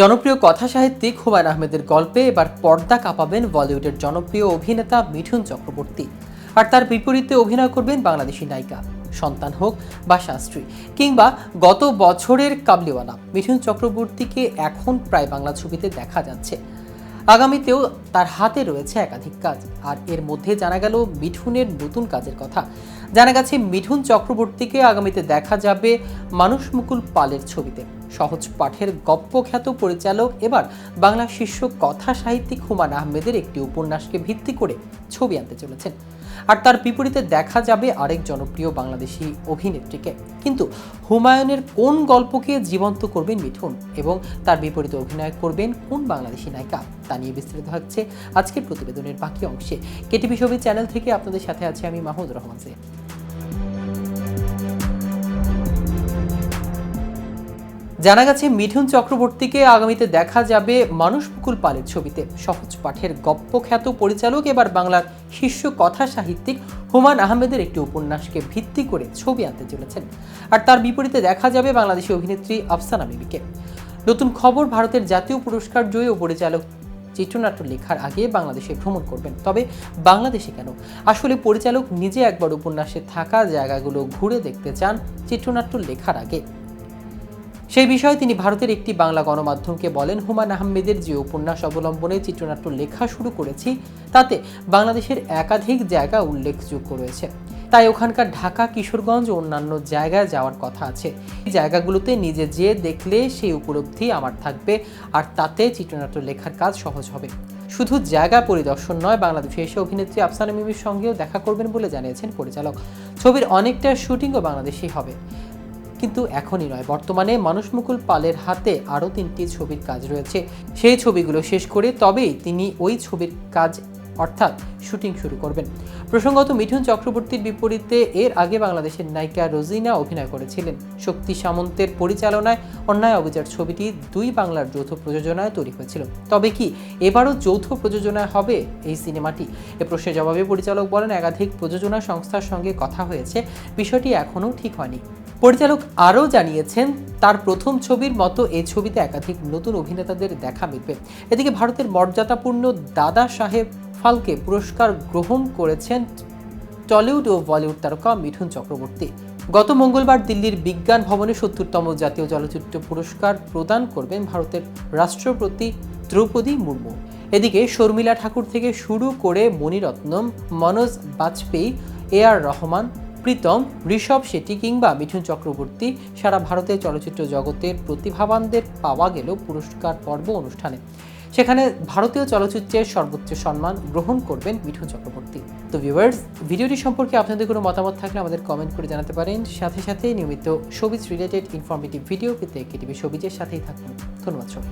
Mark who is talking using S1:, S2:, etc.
S1: জনপ্রিয় কথা সাহিত্যিক হুমায়ুন আহমেদের গল্পে এবার পর্দা কাঁপাবেন বলিউডের জনপ্রিয় অভিনেতা মিঠুন চক্রবর্তী। আর তার বিপরীতে অভিনয় করবেন বাংলাদেশি নায়িকা, সন্তান হোক বা শাস্ত্রী, কিংবা গত বছরের কাবলিওয়ালা। মিঠুন চক্রবর্তীকে এখন প্রায় বাংলা ছবিতে দেখা যাচ্ছে। আগামীতেও তার হাতে রয়েছে একাধিক কাজ। আর এর মধ্যে জানা গেল মিঠুনের নতুন কাজের কথা। জানা গেছে, মিঠুন চক্রবর্তীকে আগামীতে দেখা যাবে মানুষ মুকুল পালের ছবিতে। সহজ পাঠের গপ্পখ্যাত পরিচালক এবার বাংলা শীর্ষ কথা সাহিত্যিক হুমায়ুন আহমেদের একটি উপন্যাসকে ভিত্তি করে ছবি আনতে চলেছেন। আর তার বিপরীতে দেখা যাবে আরেক জনপ্রিয় বাংলাদেশি অভিনেত্রীকে। কিন্তু হুমায়ুনের কোন গল্পকে জীবন্ত করবেন মিঠুন এবং তার বিপরীতে অভিনয় করবেন কোন বাংলাদেশি নায়িকা, তা নিয়ে বিস্তারিত হচ্ছে আজকের প্রতিবেদনের বাকি অংশে। কেটিভি ছবি চ্যানেল থেকে আপনাদের সাথে আছি আমি মাহমুদ রহমান। জানা গেছে, মিঠুন চক্রবর্তীকে আগামীতে দেখা যাবে মানুষ মুকুল পালের ছবিতে। সহজ পাঠের গপ্পখ্যাত পরিচালক এবার বাংলার শীর্ষ কথা সাহিত্যিক হুমায়ুন আহমেদের একটি উপন্যাসকে ভিত্তি করে ছবি আনতে চলেছেন। আর তার বিপরীতে দেখা যাবে বাংলাদেশি অভিনেত্রী আফসানা বিবিকে। নতুন খবর, ভারতের জাতীয় পুরস্কার জয়ী ও পরিচালক চিত্রনাট্য লেখার আগে বাংলাদেশে ভ্রমণ করবেন। তবে বাংলাদেশে কেন? আসলে পরিচালক নিজে একবার উপন্যাসে থাকা জায়গাগুলো ঘুরে দেখতে চান চিত্রনাট্য লেখার আগে। সেই বিষয়ে তিনি ভারতের একটি বাংলা গণমাধ্যমকে বলেন, হুমায়ুন আহমেদের যে উপন্যাস অবলম্বনে চিত্রনাট্য লেখা শুরু করেছি, তাতে বাংলাদেশের একাধিক জায়গা উল্লেখযোগ্য রয়েছে। তাই ওখানকার ঢাকা, কিশোরগঞ্জ ও অন্যান্য জায়গায় যাওয়ার কথা আছে। এই জায়গাগুলোতে নিজে যেয়ে দেখলে সেই উপলব্ধি আমার থাকবে, আর তাতে চিত্রনাট্য লেখার কাজ সহজ হবে। শুধু জায়গা পরিদর্শন নয়, বাংলাদেশে এসে অভিনেত্রী আফসানা মিমির সঙ্গেও দেখা করবেন বলে জানিয়েছেন পরিচালক। ছবির অনেকটা শুটিংও বাংলাদেশেই হবে। কিন্তু এখনই নয়। বর্তমানে মানুষ মুকুল পালের হাতে আরও তিনটি ছবির কাজ রয়েছে। সেই ছবিগুলো শেষ করে তবেই তিনি ওই ছবির কাজ অর্থাৎ শুটিং শুরু করবেন। প্রসঙ্গত মিঠুন চক্রবর্তীর বিপরীতে এর আগে বাংলাদেশের নায়িকা রোজিনা অভিনয় করেছিলেন। শক্তি সামন্তের পরিচালনায় অন্যায় অবিচার ছবিটি দুই বাংলার যৌথ প্রযোজনায় তৈরি হয়েছিল। তবে কি এবারও যৌথ প্রযোজনায় হবে এই সিনেমাটি? এ প্রশ্নের জবাবে পরিচালক বলেন, একাধিক প্রযোজনা সংস্থার সঙ্গে কথা হয়েছে। বিষয়টি এখনও ঠিক হয়নি। পরিচালক আরও জানিয়েছেন, তার প্রথম ছবির মতো এই ছবিতে একাধিক নতুন অভিনেতাদের দেখা মিলবে। এদিকে ভারতের মর্যাদাপূর্ণ দাদা সাহেব ফালকে পুরস্কার গ্রহণ করেছেন টলিউড ও বলিউড তারকা মিঠুন চক্রবর্তী। গত মঙ্গলবার দিল্লির বিজ্ঞান ভবনে সত্তরতম জাতীয় চলচ্চিত্র পুরস্কার প্রদান করবেন ভারতের রাষ্ট্রপতি দ্রৌপদী মুর্মু। এদিকে শর্মিলা ঠাকুর থেকে শুরু করে মণিরত্নম, মনোজ বাজপেয়ী, এ আর রহমান প্রীতম, ঋষভ শেট্টি কিংবা মিঠুন চক্রবর্তী সারা ভারতের চলচ্চিত্র জগতের প্রতিভাবানদের পাওয়া গেল পুরস্কার পর্ব অনুষ্ঠানে। সেখানে ভারতীয় চলচ্চিত্রের সর্বোচ্চ সম্মান গ্রহণ করবেন মিঠুন চক্রবর্তী। তো ভিউয়ার্স ভিডিওটি সম্পর্কে আপনাদের কোনো মতামত থাকলে আমাদের কমেন্ট করে জানাতে পারেন। সাথে সাথে নিয়মিত সবিজ রিলেটেড ইনফরমেটিভ ভিডিও পেতে কেটিভি সবিজের সাথেই থাকুন। ধন্যবাদ সবাই